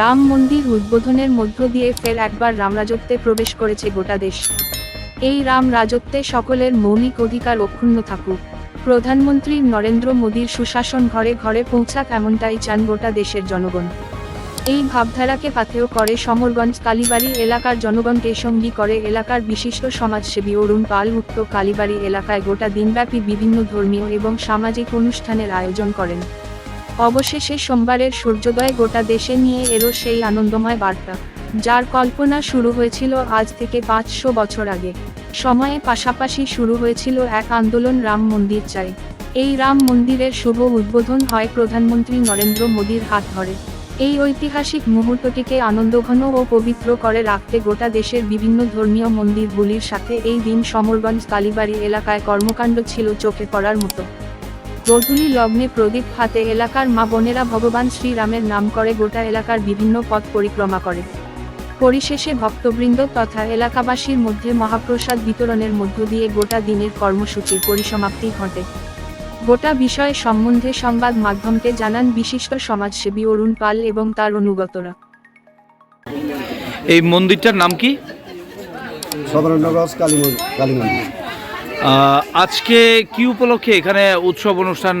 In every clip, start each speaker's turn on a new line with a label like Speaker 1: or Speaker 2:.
Speaker 1: রাম মন্দির উদ্বোধনের মধ্য দিয়ে ফের একবার রামরাজত্বে প্রবেশ করেছে গোটা দেশ। এই রাম রাজত্বে সকলের মৌলিক অধিকার অক্ষুণ্ণ থাকুক। প্রধানমন্ত্রী নরেন্দ্র মোদীর সুশাসন ঘরে ঘরে পৌঁছাক এমনটাই চান গোটা দেশের জনগণ। এই ভাবধারাকে পাথেয় করে সমরগঞ্জ, কালীবাড়ি এলাকার জনগণকে সঙ্গী করে এলাকার বিশিষ্ট সমাজসেবী অরুণ পাল উক্ত কালীবাড়ি এলাকায় গোটা দিনব্যাপী বিভিন্ন ধর্মীয় এবং সামাজিক অনুষ্ঠানের আয়োজন করেন। অবশেষে সোমবারের সূর্যোদয় গোটা দেশে নিয়ে এলো সেই আনন্দময় বার্তা, যার কল্পনা শুরু হয়েছিল আজ থেকে পাঁচশো বছর আগে। সময়ে পাশাপাশি শুরু হয়েছিল এক আন্দোলন রাম মন্দির চাই। এই রাম মন্দিরের শুভ উদ্বোধন হয় প্রধানমন্ত্রী নরেন্দ্র মোদীর হাত ধরে। এই ঐতিহাসিক মুহূর্তটিকে আনন্দঘন ও পবিত্র করে রাখতে গোটা দেশের বিভিন্ন ধর্মীয় মন্দিরগুলির সাথে এই দিন সমরগঞ্জ কালীবাড়ি এলাকায় কর্মকাণ্ড ছিল চোখে পড়ার মতো। গধূলি লগ্নে প্রদীপ হাতে এলাকার মা বোনেরা ভগবান শ্রীরামের নাম করে গোটা এলাকার বিভিন্ন পথ পরিক্রমা করে। পরিশেষে ভক্তবৃন্দ তথা এলাকাবাসীর মধ্যে মহাপ্রসাদ বিতরণের মধ্য দিয়ে গোটা দিনের কর্মসূচির পরিসমাপ্তি ঘটে। গোটা বিষয় সম্বন্ধে সংবাদ মাধ্যমকে জানান বিশিষ্ট সমাজসেবী অরুণ পাল এবং তার অনুগতরা।
Speaker 2: এই মন্দিরটার নাম কি?
Speaker 3: সদরনগর কালী মন্দির কালী মন্দির।
Speaker 2: আজকে কি উপলক্ষে এখানে উৎসব অনুষ্ঠান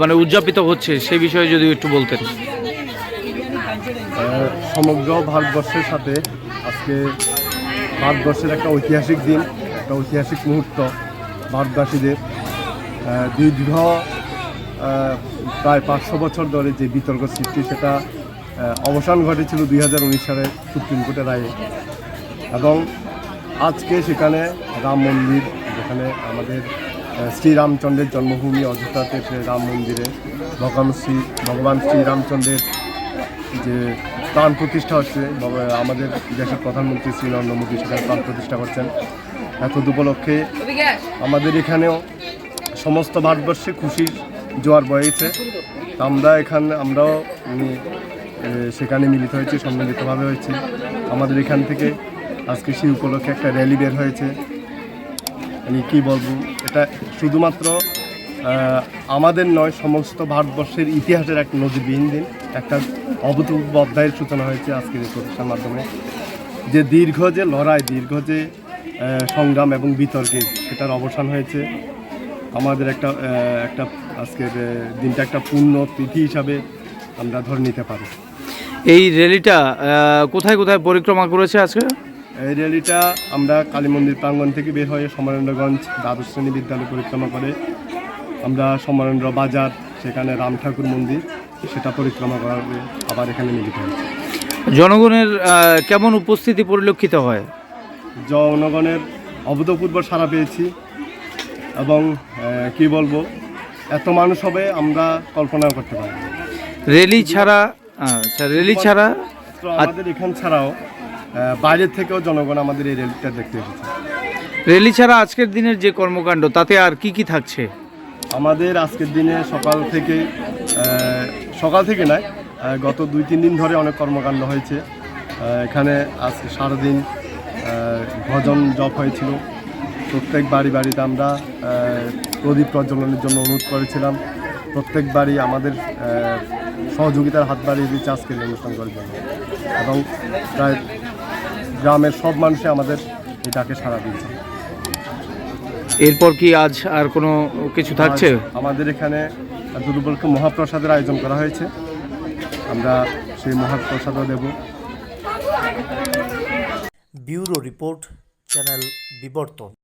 Speaker 2: মানে উদযাপিত হচ্ছে সে বিষয়ে যদি একটু বলতেন।
Speaker 3: সমগ্র ভারতবর্ষের সাথে আজকে ভারতবর্ষের একটা ঐতিহাসিক দিন, একটা ঐতিহাসিক মুহূর্ত। ভারতবাসীদের দীর্ঘ প্রায় পাঁচশো বছর ধরে যে বিতর্ক সৃষ্টি, সেটা অবসান ঘটেছিল দুই হাজার উনিশ সালে সুপ্রিম কোর্টের রায়ে। এবং আজকে সেখানে রাম মন্দির যেখানে আমাদের শ্রীরামচন্দ্রের জন্মভূমি অযোধ্যাতে রাম মন্দিরে। ভগবান শ্রী, ভগবান শ্রীরামচন্দ্রের যে প্রাণ প্রতিষ্ঠা হচ্ছে আমাদের দেশের প্রধানমন্ত্রী শ্রী নরেন্দ্র মোদী সেখানে প্রাণ প্রতিষ্ঠা করছেন। এত উপলক্ষে আমাদের এখানেও সমস্ত ভারতবর্ষে খুশির জোয়ার বয়েছে। আমরা এখানে, আমরাও সেখানে মিলিত হয়েছি, সম্মিলিতভাবে হয়েছি। আমাদের এখান থেকে আজকে সেই উপলক্ষে একটা র্যালি বের হয়েছে। আমি কী বলব? এটা শুধুমাত্র আমাদের নয়, সমস্ত ভারতবর্ষের ইতিহাসের এক নজিরবিহীন দিন। একটা অভূতপূর্ব অধ্যায়ের সূচনা হয়েছে আজকের এই প্রতিষ্ঠার মাধ্যমে। যে দীর্ঘ যে লড়াই, দীর্ঘ যে সংগ্রাম এবং বিতর্কে সেটার অবসান হয়েছে। আমাদের একটা একটা আজকের দিনটা একটা পূর্ণ তিথি হিসাবে আমরা ধরে নিতে পারি।
Speaker 2: এই র্যালিটা কোথায় কোথায় পরিক্রমা করেছে আজকে?
Speaker 3: এই র্যালিটা আমরা কালী মন্দির প্রাঙ্গণ থেকে বের হয়ে সমরেন্দ্রগঞ্জ দ্বাদশ শ্রেণি বিদ্যালয় পরিক্রমা করে আমরা সমরেন্দ্র বাজার সেখানে রাম ঠাকুর মন্দির সেটা পরিক্রমা করার আবার এখানে মিলিত হয়েছে
Speaker 2: জনগণের কেমন উপস্থিতি পরিলক্ষিত হয়
Speaker 3: জনগণের অভূতপূর্ব সাড়া পেয়েছি এবং কি বলব এত মানুষ হবে আমরা কল্পনাও করতে পারি না।
Speaker 2: র্যালি ছাড়া আচ্ছা র্যালি ছাড়া
Speaker 3: আমাদের এখান ছাড়াও বাইরের থেকেও জনগণ আমাদের এই রেলটা দেখতে এসেছে।
Speaker 2: র্যালি ছাড়া আজকের দিনের যে কর্মকাণ্ড তাতে আর কি কি থাকছে?
Speaker 3: আমাদের আজকের দিনে সকাল থেকে সকাল থেকে নয় গত দুই তিন দিন ধরে অনেক কর্মকাণ্ড হয়েছে। এখানে আজকে সারাদিন ভজন জপ হয়েছিল। প্রত্যেক বাড়ি বাড়িতে আমরা প্রদীপ প্রজ্বলনের জন্য অনুরোধ করেছিলাম। প্রত্যেক বাড়ি আমাদের সহযোগিতার হাত বাড়িয়ে দিচ্ছে আজকের এই অনুষ্ঠান করার জন্য। এবং প্রায় গ্রামের সব মানুষে আমাদের এই ডাকে সাড়া দিচ্ছে
Speaker 2: এরপর কি আজ আর কোনো কিছু থাকছে?
Speaker 3: আমাদের এখানে দুর্বলকে মহাপ্রসাদের আয়োজন করা হয়েছে। আমরা সেই মহাপ্রসাদও দেব।
Speaker 4: Bureau report channel Bibartan.